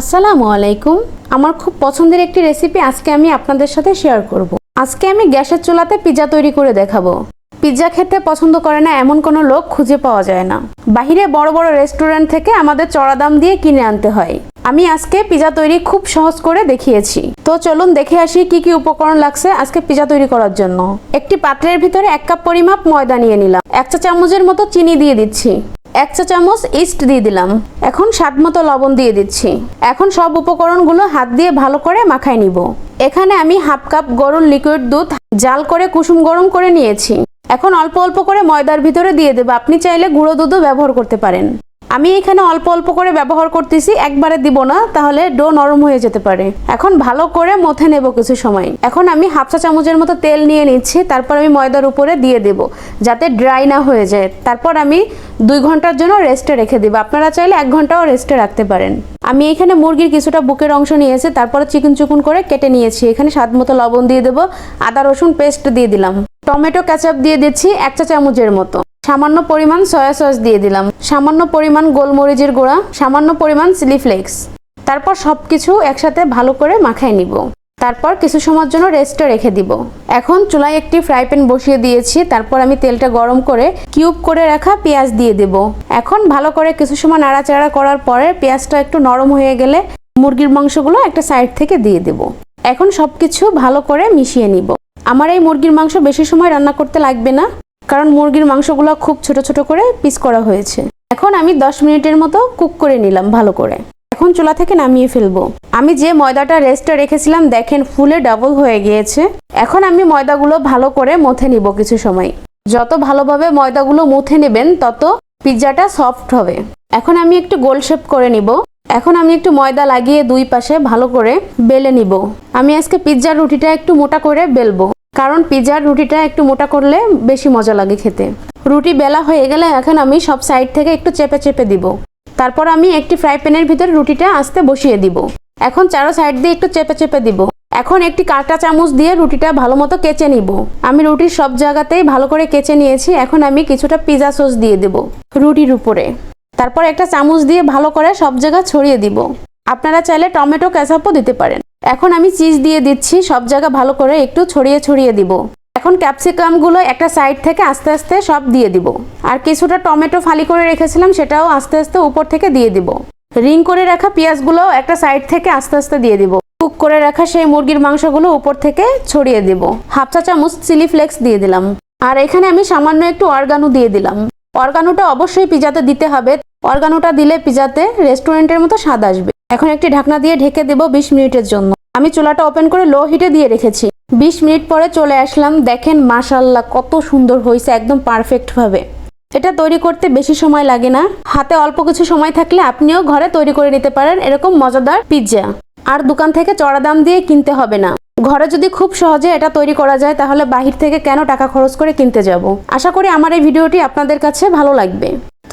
আসসালামু আলাইকুম। আমার খুব পছন্দের একটি রেসিপি আজকে আমি আপনাদের সাথে শেয়ার করব। আজকে আমি গ্যাসের চুলাতে পিৎজা তৈরি করে দেখাবো। পিৎজা খেতে পছন্দ করে না এমন কোনো লোক খুঁজে পাওয়া যায় না। বাহিরে বড় বড় রেস্টুরেন্ট থেকে আমাদের চড়া দাম দিয়ে কিনে আনতে হয়। আমি আজকে পিৎজা তৈরি খুব সহজ করে দেখিয়েছি। তো চলুন দেখে আসি কি কি উপকরণ লাগছে আজকে পিৎজা তৈরি করার জন্য। একটি পাত্রের ভিতরে এক কাপ পরিমাপ ময়দা নিয়ে নিলাম। এক চা চামচের মতো চিনি দিয়ে দিচ্ছি। এক চা চামচ ইস্ট দিয়ে দিলাম। এখন স্বাদ মতো লবণ দিয়ে দিচ্ছি। এখন সব উপকরণগুলো হাত দিয়ে ভালো করে মাখায় নিব। এখানে আমি হাফ কাপ গরম লিকুইড দুধ জাল করে কুসুম গরম করে নিয়েছি। এখন অল্প অল্প করে ময়দার ভিতরে দিয়ে দেবো। আপনি চাইলে গুঁড়ো দুধও ব্যবহার করতে পারেন। আমি এখানে অল্প অল্প করে ব্যবহার করতেছি, একবারে দিব না, তাহলে ডো নরম হয়ে যেতে পারে। এখন ভালো করে মথে নেব কিছু সময়। এখন আমি হাফ চা চামচের মতো তেল নিয়ে নিচ্ছি, তারপর আমি ময়দার উপরে দিয়ে দেব, যাতে ড্রাই না হয়ে যায়। তারপর আমি দুই ঘণ্টার জন্য রেস্টে রেখে দেবো। আপনারা চাইলে এক ঘন্টাও রেস্টে রাখতে পারেন। আমি এখানে মুরগির কিছুটা বুকের অংশ নিয়েছি, তারপরে চিকন চিকুন করে কেটে নিয়েছি। এখানে স্বাদ মতো লবণ দিয়ে দেবো, আদা রসুন পেস্ট দিয়ে দিলাম। টমেটো ক্যাচাপ দিয়ে দিচ্ছি, এক চা চামচের মতো। সামান্য পরিমাণ সয়া সস দিয়ে দিলাম। সামান্য পরিমাণ গোলমরিচের গুঁড়া, সামান্য পরিমাণ চিলি ফ্লেক্স তারপর সব কিছু একসাথে ভালো করে মাখায় নিব। তারপর কিছু সময়ের জন্য রেস্টে রেখে দিব। এখন চুলায় একটি ফ্রাই প্যান বসিয়ে দিয়েছি। তারপর আমি তেলটা গরম করে কিউব করে রাখা পেঁয়াজ দিয়ে দেব। এখন ভালো করে কিছু সময় নাড়াচাড়া করার পরে পেঁয়াজটা একটু নরম হয়ে গেলে মুরগির মাংসগুলো একটা সাইড থেকে দিয়ে দেব। এখন সব কিছু ভালো করে মিশিয়ে নিব। আমার এই মুরগির মাংস বেশি সময় রান্না করতে লাগবে না। কারণ মুরগির মাংসগুলো খুব ছোট ছোট করে পিস করা হয়েছে। এখন আমি 10 মিনিটের মতো কুক করে নিলাম ভালো করে। এখন চুলা থেকে নামিয়ে ফেলব। আমি যে ময়দাটা রেস্টে রেখেছিলাম, দেখেন ফুলে ডাবল হয়ে গিয়েছে। এখন আমি ময়দাগুলো ভালো করে মথে নিব কিছু সময়। যত ভালোভাবে ময়দাগুলো মুথে নেবেন, তত পিৎজাটা সফট হবে। এখন আমি একটু গোল শেপ করে নিব। এখন আমি একটু ময়দা লাগিয়ে দুই পাশে ভালো করে বেলে নিব। আমি আজকে পিৎজার রুটিটা একটু মোটা করে বেলবো। কারণ পিৎজার রুটিটা একটু মোটা করলে বেশি মজা লাগে খেতে। রুটি বেলা হয়ে গেলে এখন আমি সব সাইড থেকে একটু চেপে চেপে দিব। তারপর আমি একটি ফ্রাই প্যানের ভিতরে রুটিটা আস্তে বসিয়ে দিব। এখন চারো সাইড দিয়ে একটু চেপে চেপে দিব। এখন একটি কাঁটা চামচ দিয়ে রুটিটা ভালো মতো কেচে নিব। আমি রুটির সব জায়গাতেই ভালো করে কেচে নিয়েছি। এখন আমি কিছুটা পিজা সস দিয়ে দেব রুটির উপরে। তারপর একটা চামচ দিয়ে ভালো করে সব জায়গা ছড়িয়ে দিব। আপনারা চাইলে টমেটো, ক্যাচাপও দিতে পারেন। এখন আমি চিজ দিয়ে দিচ্ছি, সব জায়গা ভালো করে একটু ছড়িয়ে ছড়িয়ে দিব। এখন ক্যাপসিকামগুলো একটা সাইড থেকে আস্তে আস্তে সব দিয়ে দিব। আর কিছুটা টমেটো ফালি করে রেখেছিলাম, সেটাও আস্তে আস্তে উপর থেকে দিয়ে দিব। রিং করে রাখা পেঁয়াজগুলো একটা সাইড থেকে আস্তে আস্তে দিয়ে দিব। কুক করে রাখা সেই মুরগির মাংসগুলো উপর থেকে ছড়িয়ে দিব। হাফ চা চামচ চিলি ফ্লেক্স দিয়ে দিলাম। আর এখানে আমি সামান্য একটু অর্গানো দিয়ে দিলাম। অর্গানোটা অবশ্যই পিজাতে দিতে হবে। অর্গানোটা দিলে পিজাতে রেস্টুরেন্টের মতো স্বাদ আসবে। এখন একটি ঢাকনা দিয়ে ঢেকে দেব বিশ মিনিটের জন্য। আমি চুলাটা ওপেন করে লো হিটে দিয়ে রেখেছি। বিশ মিনিট পরে চলে আসলাম, দেখেন মাশাল্লাহ কত সুন্দর হয়েছে একদম পারফেক্ট ভাবে। এটা তৈরি করতে বেশি সময় লাগে না। হাতে অল্প কিছু সময় থাকলে আপনিও ঘরে তৈরি করে নিতে পারেন এরকম মজাদার পিৎজা। আর দোকান থেকে চড়া দাম দিয়ে কিনতে হবে না। ঘরে যদি খুব সহজে এটা তৈরি করা যায়, তাহলে বাহির থেকে কেন টাকা খরচ করে কিনতে যাব? আশা করি আমার এই ভিডিওটি আপনাদের কাছে ভালো লাগবে।